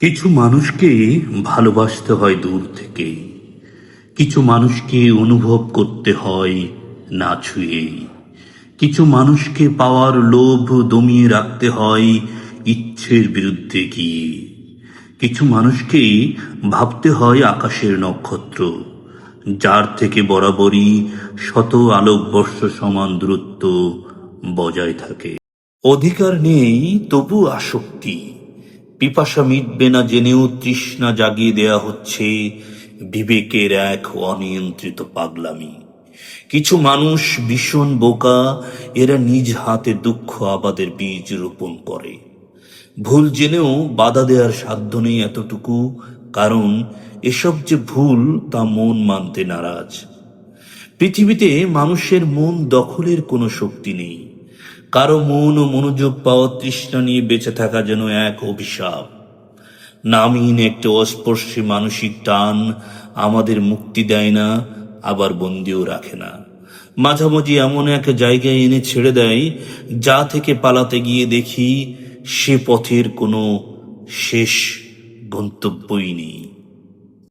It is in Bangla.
কিছু মানুষকে ভালোবাসতে হয় দূর থেকে কিছু মানুষকে অনুভব করতে হয় না ছুঁয়ে কিছু মানুষকে পাওয়ার লোভ দমিয়ে রাখতে হয় ইচ্ছের বিরুদ্ধে গিয়ে। কিছু মানুষকে ভাবতে হয় আকাশের নক্ষত্র, যার থেকে বরাবরই শত আলোকবর্ষ সমান দূরত্ব বজায় থাকে। অধিকার নেই তবু আসক্তি। পিপাসা মিটবে না জেনেও তৃষ্ণা জাগিয়ে দেয়া হচ্ছে বিবেকের এক অনিয়ন্ত্রিত পাগলামি। কিছু মানুষ ভীষণ বোকা, এরা নিজ হাতে দুঃখ আবাদের বীজ রোপণ করে। ভুল জেনেও বাধা দেওয়ার সাধ্য নেই এতটুকু, কারণ এসব যে ভুল, তা মন মানতে নারাজ। পৃথিবীতে মানুষের মন দখলের কোনো শক্তি নেই। কারও মন ও মনোযোগ পাওয়ার তৃষ্ণা নিয়ে বেঁচে থাকা যেন এক অভিশাপ। নামহীন একটা অস্পর্শী মানসিক টান আমাদের মুক্তি দেয় না, আবার বন্দিও রাখে না। মাঝামাঝি এমন এক জায়গায় এনে ছেড়ে দেয়, যা থেকে পালাতে গিয়ে দেখি সে পথের কোনো শেষ গন্তব্যই নেই।